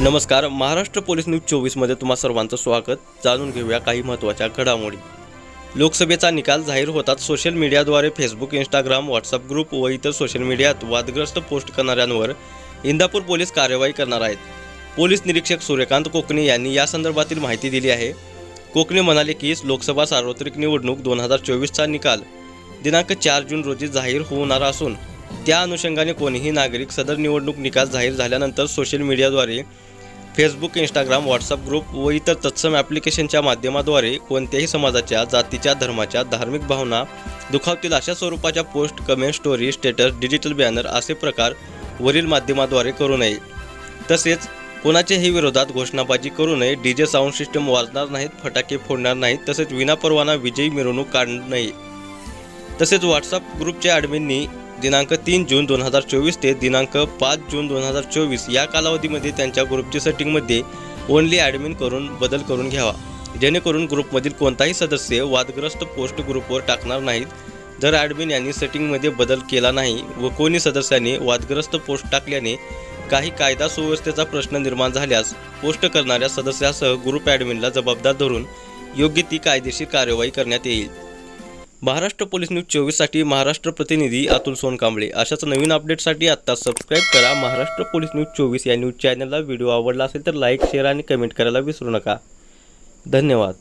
नमस्कार Maharashtra police news चोवीसमध्ये तुम्हा सर्वांचं स्वागत. जाणून घेऊया काही महत्त्वाच्या घडामोडी. लोकसभेचा निकाल जाहीर होतात सोशल मीडियाद्वारे फेसबुक इंस्टाग्राम व्हॉट्सअप ग्रुप व इतर सोशल मीडियात वादग्रस्त पोस्ट करणाऱ्यांवर इंदापूर पोलीस कार्यवाही करणार आहेत. पोलीस निरीक्षक सूर्यकांत कोकणे यांनी या संदर्भातील माहिती दिली आहे. कोकणे म्हणाले की लोकसभा सार्वत्रिक निवडणूक दोन हजार चोवीसचा निकाल दिनांक चार जून रोजी जाहीर होणार असून त्या अनुषंगाने कोणीही नागरिक सदर निवडणूक निकाल जाहीर झाल्यानंतर सोशल मीडियाद्वारे फेसबुक इंस्टाग्राम व्हॉट्सअप ग्रुप व इतर तत्सम ॲप्लिकेशनच्या माध्यमाद्वारे कोणत्याही समाजाच्या जातीच्या धर्माच्या धार्मिक भावना दुखावतील अशा स्वरूपाच्या post comment story status digital banner असे प्रकार वरील माध्यमाद्वारे करू नये. तसेच कोणाच्याही विरोधात घोषणाबाजी करू नये डी जे साऊंड सिस्टम वाजणार नाहीत फटाके फोडणार नाहीत तसेच विनापरवाना विजयी मिरवणूक काढू नये. तसेच व्हॉट्सअप ग्रुपच्या ॲडमिननी दिनांक तीन जून दोन हजार चोवीस ते दिनांक पाच जून दोन हजार चोवीस या कालावधीमध्ये त्यांच्या ग्रुपची सेटिंगमध्ये ओनली ॲडमिन करून बदल करून घ्यावा. जेणेकरून ग्रुपमधील कोणताही सदस्य वादग्रस्त पोस्ट ग्रुपवर टाकणार नाहीत. जर ॲडमिन यांनी सेटिंगमध्ये बदल केला नाही व कोणी सदस्याने वादग्रस्त पोस्ट टाकल्याने काही कायदा सुव्यवस्थेचा प्रश्न निर्माण झाल्यास पोस्ट करणाऱ्या सदस्यासह ग्रुप ॲडमिनला जबाबदार धरून योग्य ती कायदेशीर कार्यवाही करण्यात येईल. महाराष्ट्र पोलीस न्यूज चोवीससाठी महाराष्ट्र प्रतिनिधी अतुल सोनकांबळे. अशाच नवीन अपडेटसाठी आत्ता सबस्क्राईब करा महाराष्ट्र पोलीस न्यूज चोवीस या न्यूज चॅनलला. व्हिडिओ आवडला असेल तर लाईक शेअर आणि कमेंट करायला विसरू नका. धन्यवाद.